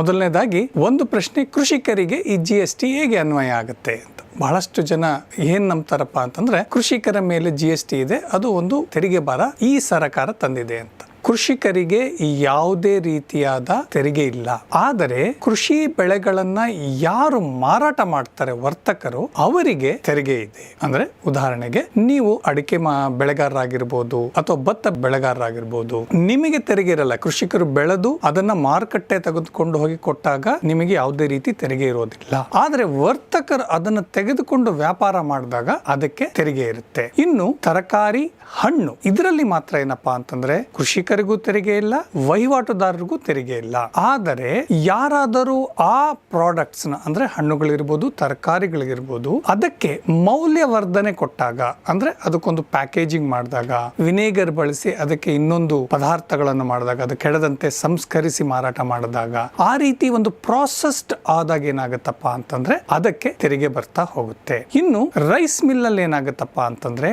ಮೊದಲನೇದಾಗಿ, ಒಂದು ಪ್ರಶ್ನೆ ಕೃಷಿಕರಿಗೆ ಈ ಜಿ ಎಸ್ ಟಿ ಹೇಗೆ ಅನ್ವಯ ಆಗುತ್ತೆ ಅಂತ. ಬಹಳಷ್ಟು ಜನ ಏನ್ ನಂಬ್ತಾರಪ್ಪ ಅಂತಂದ್ರೆ, ಕೃಷಿಕರ ಮೇಲೆ ಜಿ ಎಸ್ ಟಿ ಇದೆ, ಅದು ಒಂದು ತೆರಿಗೆ ಭಾರ ಈ ಸರಕಾರ ತಂದಿದೆ ಅಂತ. ಕೃಷಿಕರಿಗೆ ಯಾವುದೇ ರೀತಿಯಾದ ತೆರಿಗೆ ಇಲ್ಲ. ಆದರೆ ಕೃಷಿ ಬೆಳೆಗಳನ್ನ ಯಾರು ಮಾರಾಟ ಮಾಡ್ತಾರೆ ವರ್ತಕರು ಅವರಿಗೆ ತೆರಿಗೆ ಇದೆ. ಅಂದ್ರೆ ಉದಾಹರಣೆಗೆ ನೀವು ಅಡಿಕೆ ಬೆಳೆಗಾರರಾಗಿರ್ಬೋದು ಅಥವಾ ಭತ್ತ ಬೆಳೆಗಾರರಾಗಿರ್ಬೋದು, ನಿಮಗೆ ತೆರಿಗೆ ಇರಲ್ಲ. ಕೃಷಿಕರು ಬೆಳೆದು ಅದನ್ನ ಮಾರುಕಟ್ಟೆ ತೆಗೆದುಕೊಂಡು ಹೋಗಿ ಕೊಟ್ಟಾಗ ನಿಮಗೆ ಯಾವುದೇ ರೀತಿ ತೆರಿಗೆ ಇರೋದಿಲ್ಲ. ಆದ್ರೆ ವರ್ತಕರು ಅದನ್ನ ತೆಗೆದುಕೊಂಡು ವ್ಯಾಪಾರ ಮಾಡಿದಾಗ ಅದಕ್ಕೆ ತೆರಿಗೆ ಇರುತ್ತೆ. ಇನ್ನು ತರಕಾರಿ, ಹಣ್ಣು, ಇದರಲ್ಲಿ ಮಾತ್ರ ಏನಪ್ಪಾ ಅಂತಂದ್ರೆ ಕೃಷಿಕರಿಗೂ ತೆರಿಗೆ ಇಲ್ಲ, ವಹಿವಾಟುದಾರರಿಗೂ ತೆರಿಗೆ ಇಲ್ಲ. ಆದರೆ ಯಾರಾದರೂ ಆ ಪ್ರಾಡಕ್ಟ್ಸ್ನ ಅಂದ್ರೆ ಹಣ್ಣುಗಳಿರ್ಬೋದು, ತರಕಾರಿಗಳಿರ್ಬೋದು, ಅದಕ್ಕೆ ಮೌಲ್ಯವರ್ಧನೆ ಕೊಟ್ಟಾಗ, ಅಂದ್ರೆ ಅದಕ್ಕೊಂದು ಪ್ಯಾಕೇಜಿಂಗ್ ಮಾಡಿದಾಗ, ವಿನೇಗರ್ ಬಳಸಿ ಅದಕ್ಕೆ ಇನ್ನೊಂದು ಪದಾರ್ಥಗಳನ್ನು ಮಾಡಿದಾಗ, ಅದು ಕೆಡದಂತೆ ಸಂಸ್ಕರಿಸಿ ಮಾರಾಟ ಮಾಡಿದಾಗ, ಆ ರೀತಿ ಒಂದು ಪ್ರಾಸೆಸ್ಡ್ ಆದಾಗ ಏನಾಗುತ್ತಪ್ಪ ಅಂತಂದ್ರೆ ಅದಕ್ಕೆ ತೆರಿಗೆ ಬರ್ತಾ ಹೋಗುತ್ತೆ. ಇನ್ನು ರೈಸ್ ಮಿಲ್ ಅಲ್ಲಿ ಏನಾಗುತ್ತಪ್ಪ ಅಂತಂದ್ರೆ